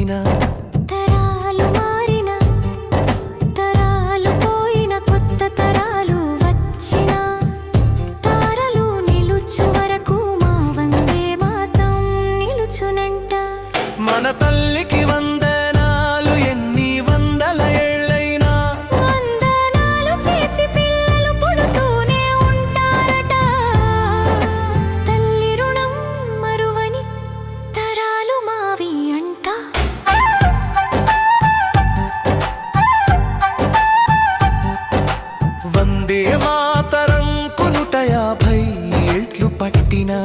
పట్టిన తరాలు మారిన? తరాలు పోయిన కొత్త తరాలు వచ్చిన? తారలు నిలుచు వరకు మా వందే మాతం నిలుచునంట. మన తల్లి వందే మాతరం కొనుట యాభై ఏట్లు పట్టినా